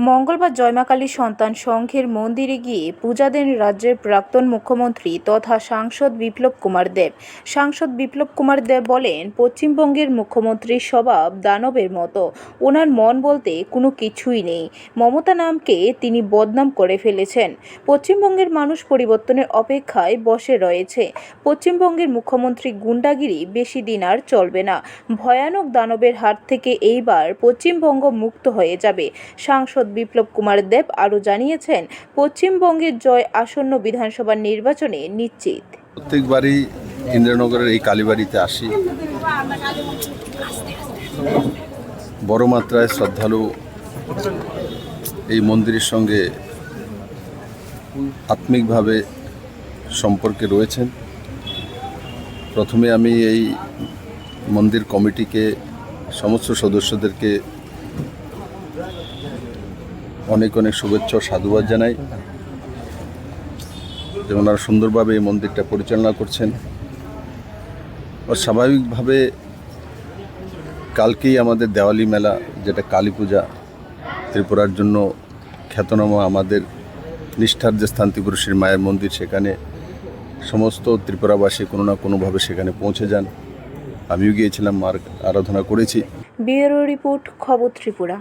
মঙ্গলবার জয়মাকালী সন্তান সংঘের মন্দিরে গিয়ে পূজা দেন রাজ্যের প্রাক্তন মুখ্যমন্ত্রী তথা সাংসদ বিপ্লব কুমার দেব। সাংসদ বিপ্লব কুমার দেব বলেন, পশ্চিমবঙ্গের মুখ্যমন্ত্রীর স্বভাব দানবের মতো। ওনার মন বলতে কোনো কিছুই নেই। মমতা নামকে তিনি বদনাম করে ফেলেছেন। পশ্চিমবঙ্গের মানুষ পরিবর্তনের অপেক্ষায় বসে রয়েছে। পশ্চিমবঙ্গের মুখ্যমন্ত্রী গুন্ডাগিরি বেশি দিন আর চলবে না। ভয়ানক দানবের হাত থেকে এইবার পশ্চিমবঙ্গ মুক্ত হয়ে যাবে। সাংসদ বিপ্লব কুমার দেব আরও জানিয়েছেন, পশ্চিমবঙ্গের জয় আসন্ন বিধানসভা নির্বাচনে নিশ্চিত। প্রত্যেকবারই ইন্দ্রনগরের এই কালীবাড়িতে আসি। বড় মাত্রায় শ্রদ্ধালু এই মন্দিরের সঙ্গে আত্মিকভাবে সম্পর্কে রয়েছেন। প্রথমে আমি এই মন্দির কমিটিকে, সমস্ত সদস্যদেরকে অনেক অনেক শুভেচ্ছা সাধুবাদ জানাই। যে ওনারা সুন্দরভাবে এই মন্দিরটা পরিচালনা করছেন। আর স্বাভাবিকভাবে কালকেই আমাদের দেওয়ালি মেলা, যেটা কালী পূজা, ত্রিপুরার জন্য খ্যাতনামা আমাদের নিষ্ঠার যে স্থান মায়ের মন্দির, সেখানে সমস্ত ত্রিপুরাবাসী কোনো না কোনোভাবে সেখানে পৌঁছে যান। আমিও গিয়েছিলাম, মার আরাধনা করেছি। ব্যুরো রিপোর্ট, খবর ত্রিপুরা।